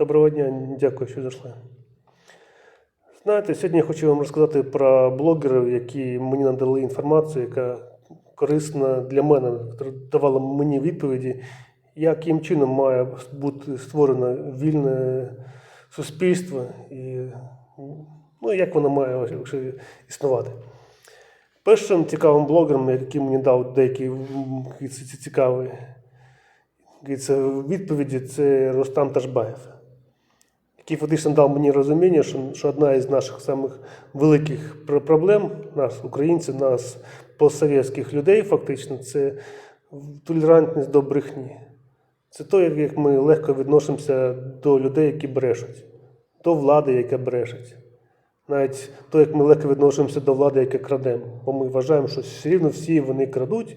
Доброго дня, дякую, що зайшли. Знаєте, сьогодні я хочу вам розказати про блогерів, які мені надали інформацію, яка корисна для мене, яка давала мені відповіді, яким чином має бути створено вільне суспільство і ну, як воно має існувати. Першим цікавим блогером, який мені дав деякі цікаві відповіді, це Рустам Ташбаєв, фактично дав мені розуміння, що, що одна із наших самих великих проблем, нас, українців, нас, постсовєтських людей, фактично, це толерантність до брехні. Це то, як- ми легко відносимося до людей, які брешуть, до влади, яка брешить. Навіть то, як ми легко відносимося до влади, яка краде. Бо ми вважаємо, що все рівно всі вони крадуть,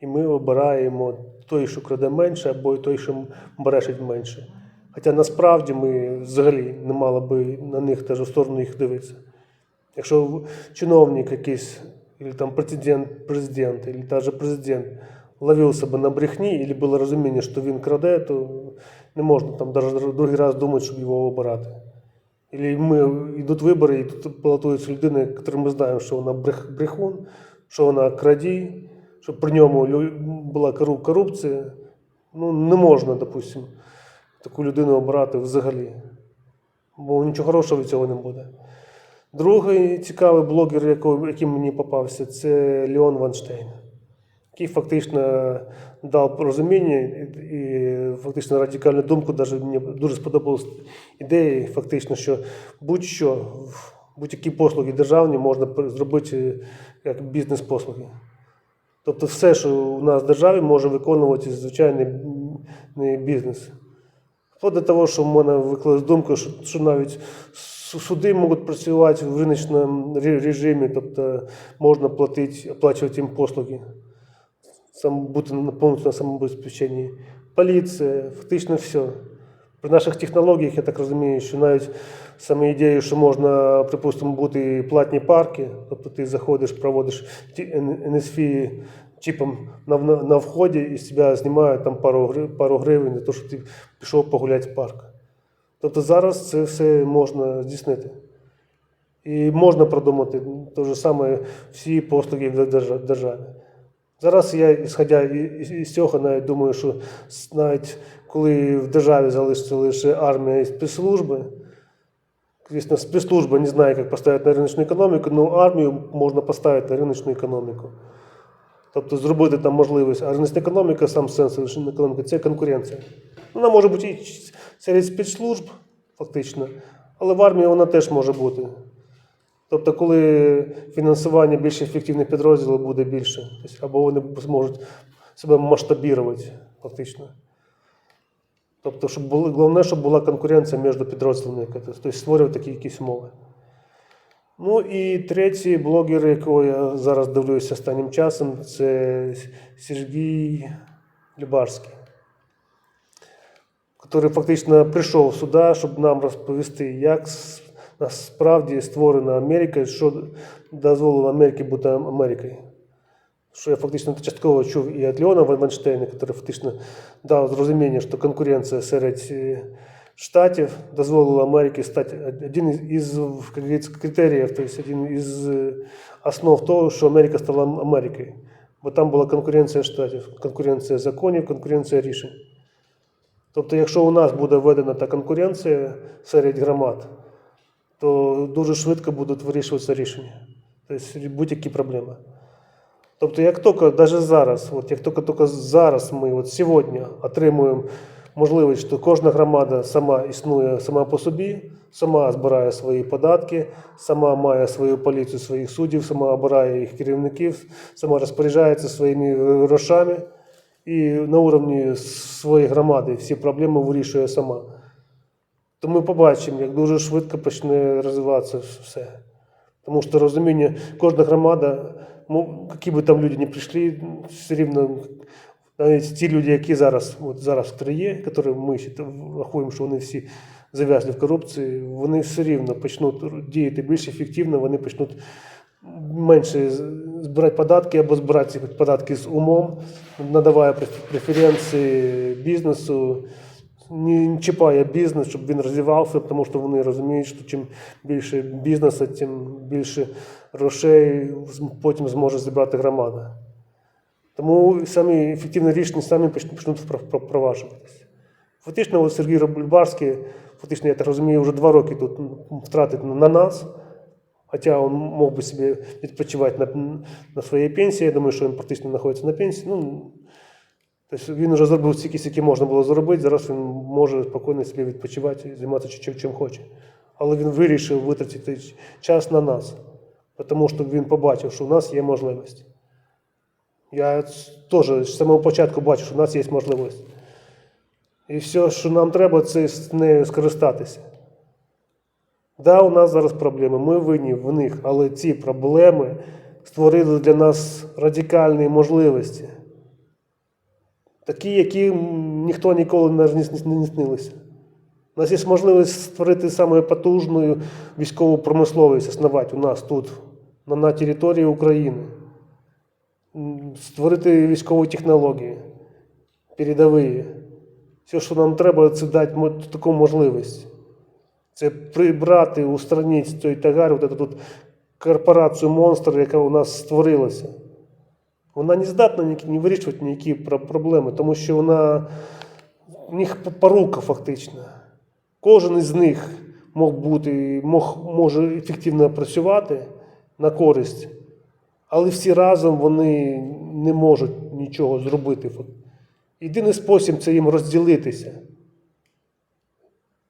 і ми обираємо той, що краде менше, або той, що брешить менше. Хоча насправді ми взагалі не мали би на них теж у сторону їх дивитися. Якщо чиновник якийсь, или там президент, президент, или даже президент ловив себе на брехні, или було розуміння, що він краде, то не можна там другий раз думати, щоб його обирати. Или ми йдуть вибори, і тут балотується людина, яку ми знаємо, що вона брех, брехун, що вона крадій, що при ньому була корупція. Ну, не можна, допустимо, таку людину обирати взагалі. Бо нічого хорошого від цього не буде. Другий цікавий блогер, який, мені попався, це Леон Ванштейн, який фактично дав розуміння і, фактично радикальну думку. Даже мені дуже сподобалась ідея, фактично, що будь-що, будь-які послуги державні можна зробити як бізнес-послуги. Тобто все, що у нас в державі може виконувати звичайний бізнес. Вплоть до того, що в мене викликалась думка, що, що навіть суди можуть працювати в риночному режимі, тобто можна платити, оплачувати їм послуги, сам, бути повністю на самобезпеченні. Поліція, фактично все. При наших технологіях, я так розумію, що навіть саме ідею, що можна, припустимо, бути платні парки, тобто ти заходиш, проводиш ті- Чіпом на, на, вході і з тебе знімають там пару, пару гривень за що ти пішов погуляти в парк. Тобто зараз це все можна здійснити. І можна продумати те ж саме всі послуги в держа- державі. Зараз я, ісходя із цього, навіть думаю, що навіть коли в державі залишиться лише армія і спецслужби, звісно, спецслужба не знає, як поставити на риночну економіку, але армію можна поставити на риночну економіку. Тобто зробити там можливість, а риночна економіка, сам сенс риночної економіки це конкуренція. Вона може бути і серед спецслужб, фактично, але в армії вона теж може бути. Тобто, коли фінансування більш ефективних підрозділів буде більше, тобто, або вони зможуть себе масштабувати фактично. Тобто, щоб було, головне, щоб була конкуренція між підрозділами, тобто створювати такі якісь умови. Ну і третій блогер, якого я зараз дивлюся останнім часом, це Сергій Любарський, який фактично прийшов сюди, щоб нам розповісти, як насправді створена Америка, що дозволило Америці бути Америкою. Що я фактично частково чув і від Леона Ванштейна, який фактично дав зрозуміння, що конкуренція серед е, штатів дозволила Америці стати один із, критеріїв, тобто один із е, основ того, що Америка стала Америкою. Бо там була конкуренція штатів, конкуренція законів, конкуренція рішень. Тобто, якщо у нас буде введена та конкуренція серед громад, то дуже швидко будуть вирішуватися рішення. Тобто будь-які проблеми. Тобто, як тільки навіть зараз, от як тільки зараз ми от сьогодні отримуємо можливість, що кожна громада сама існує сама по собі, сама збирає свої податки, сама має свою поліцію, своїх суддів, сама обирає їх керівників, сама розпоряджається своїми грошами і на уровні своєї громади всі проблеми вирішує сама. То ми побачимо, як дуже швидко почне розвиватися все. Тому що розуміння, кожна громада, які би там люди не прийшли, все рівно навіть ті люди, які зараз, от зараз в є, які ми ще рахуємо, що вони всі зав'язли в корупції, вони все рівно почнуть діяти більш ефективно, вони почнуть менше збирати податки або збирати ці податки з умом, надавая преференції бізнесу, не чіпає бізнес, щоб він розвивався, тому що вони розуміють, що чим більше бізнесу, тим більше грошей потім зможе зібрати громада. Тому самі ефективні рішення самі почнуть впро- впро- впроваджуватися. Фактично, от Сергій Рубльбарський, фактично, я так розумію, вже два роки тут втратить на нас. Хоча він мог би собі відпочивати на, на своїй пенсії. Я думаю, що він практично знаходиться на пенсії. Ну, тобто він вже зробив стільки, скільки можна було зробити. Зараз він може спокійно собі відпочивати займатися чим, чим хоче. Але він вирішив витратити час на нас, тому що він побачив, що у нас є можливість. Я теж з самого початку бачу, що у нас є можливість. І все, що нам треба, це з нею скористатися. Да, у нас зараз проблеми, ми винні в них, але ці проблеми створили для нас радикальні можливості. Такі, які ніхто ніколи не снилися. У нас є можливість створити саме потужну військову промисловість, основати у нас тут, на, на території України. Створити військові технології, передові. Все, що нам треба, це дати таку можливість. Це прибрати, устранити з цієї тагари, от тут корпорацію монстр, яка у нас створилася. Вона не здатна не вирішувати ніякі проблеми, тому що вона в них порука фактично. Кожен із них мог бути, мог, може ефективно працювати на користь, але всі разом вони не можуть нічого зробити. Єдиний спосіб це їм розділитися.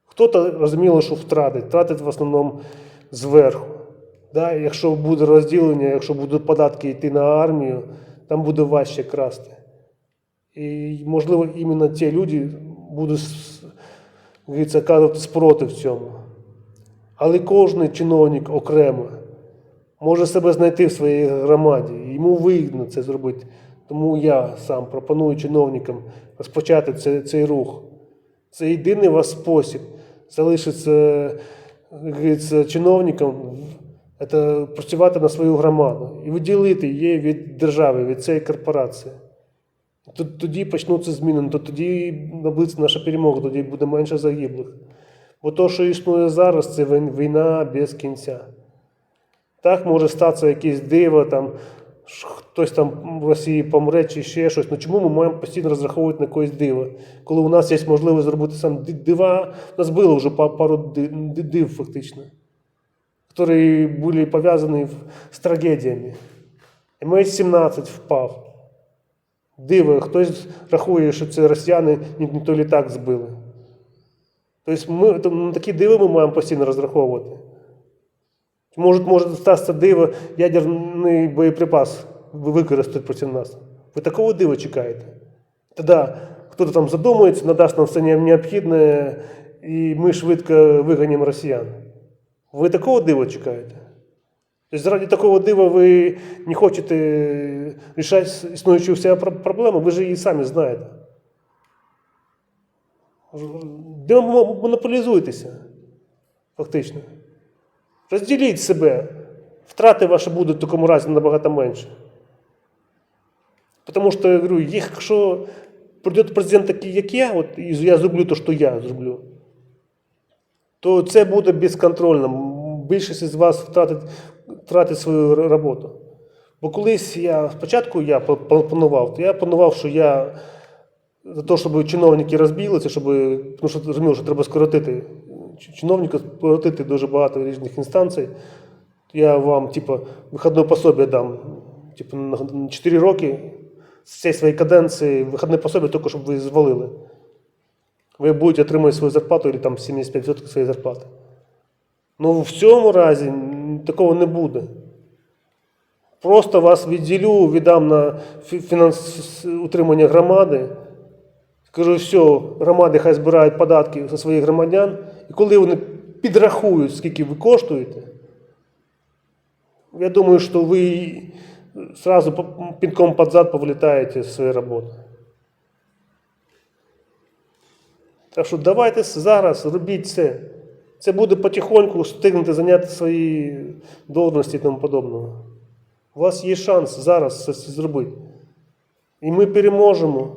Хто-то розуміло, що втратить, втратить в основному зверху. Да? Якщо буде розділення, якщо будуть податки йти на армію, там буде важче красти. І, можливо, іменно ті люди будуть казати спротив цьому. Але кожен чиновник окремо може себе знайти в своїй громаді. Йому вигідно це зробити. Тому я сам пропоную чиновникам розпочати цей, цей рух. Це єдиний ваш спосіб залишитися чиновником, це працювати на свою громаду і виділити її від держави, від цієї корпорації. Тоді почнуться зміни, то тоді наблизиться наша перемога, тоді буде менше загиблих. Бо то, що існує зараз, це війна без кінця. Так може статися якесь диво, там, хтось там в Росії помре чи ще щось. Ну чому ми маємо постійно розраховувати на якесь диво? Коли у нас є можливість зробити сам дива, у нас було вже пару ди- ди- див фактично, які були пов'язані з трагедіями. МС-17 впав. Диво, хтось рахує, що це росіяни не той літак збили. Тобто ми, то на такі диви ми маємо постійно розраховувати. Може, може статися диво, ядерний боєприпас ви- використають проти нас. Ви такого дива чекаєте? Тоді хтось там задумається, надасть нам все необхідне, і ми швидко виганемо росіян. Ви такого дива чекаєте? Тобто заради такого дива ви не хочете рішати існуючу себе проблему, ви ж її самі знаєте. Демонополізуйтеся, фактично. Розділіть себе. Втрати ваші будуть в такому разі набагато менше. Тому що я говорю, якщо прийде президент такий, як я, от, і я зроблю те, що я зроблю, то це буде безконтрольно. Більшість із вас втратить, втратить свою роботу. Бо колись я спочатку я пл- пл- планував, то я планував, що я за те, щоб чиновники розбіглися, щоб, тому що розумів, що треба скоротити чиновника, скоротити дуже багато різних інстанцій. Я вам, типу, вихідне пособие дам, типу, на на 4 роки з цієї своєї каденції вихідне пособие, тільки щоб ви звалили. Ви будете отримувати свою зарплату або там 75% своєї зарплати. Ну, в цьому разі такого не буде. Просто вас відділю, віддам на фінанс утримання громади. Скажу, все, громади хай збирають податки зі своїх громадян, і коли вони підрахують, скільки ви коштуєте, я думаю, що ви сразу пінком під зад повлітаєте з своєї роботи. Так що давайте зараз робіть це. Це буде потихоньку встигнути зайняти свої должності і тому подобного. У вас є шанс зараз це зробити. І ми переможемо.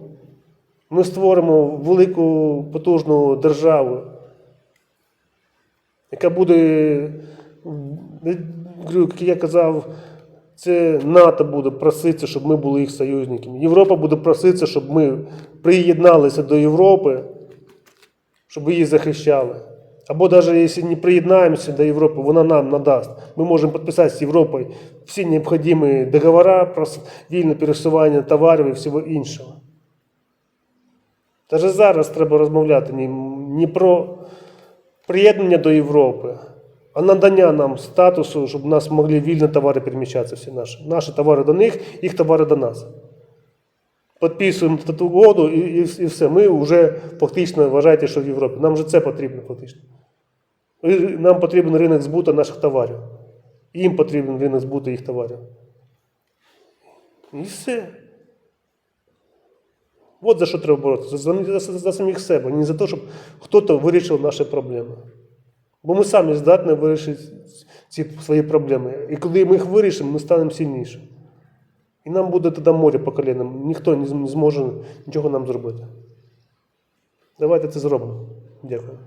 Ми створимо велику потужну державу, яка буде, як я казав, це НАТО буде проситися, щоб ми були їх союзниками. Європа буде проситися, щоб ми приєдналися до Європи, щоб її захищали. Або навіть якщо не приєднаємося до Європи, вона нам надасть. Ми можемо підписати з Європою всі необхідні договори про вільне пересування товарів і всього іншого. Навіть зараз треба розмовляти не про приєднання до Європи, а надання нам статусу, щоб нас могли вільно товари переміщатися всі наші. Наші товари до них, їх товари до нас. Підписуємо таку угоду і, і, і все. Ми вже фактично вважаєте, що в Європі. Нам же це потрібно фактично. Нам потрібен ринок збуту наших товарів. Їм потрібен ринок збуту їх товарів. І все. От за що треба боротися. За, за, за, самих себе, не за те, щоб хтось вирішив наші проблеми. Бо ми самі здатні вирішити ці свої проблеми. І коли ми їх вирішимо, ми станемо сильніші. І нам буде тоді море по колінам. Ніхто не зможе нічого нам зробити. Давайте це зробимо. Дякую.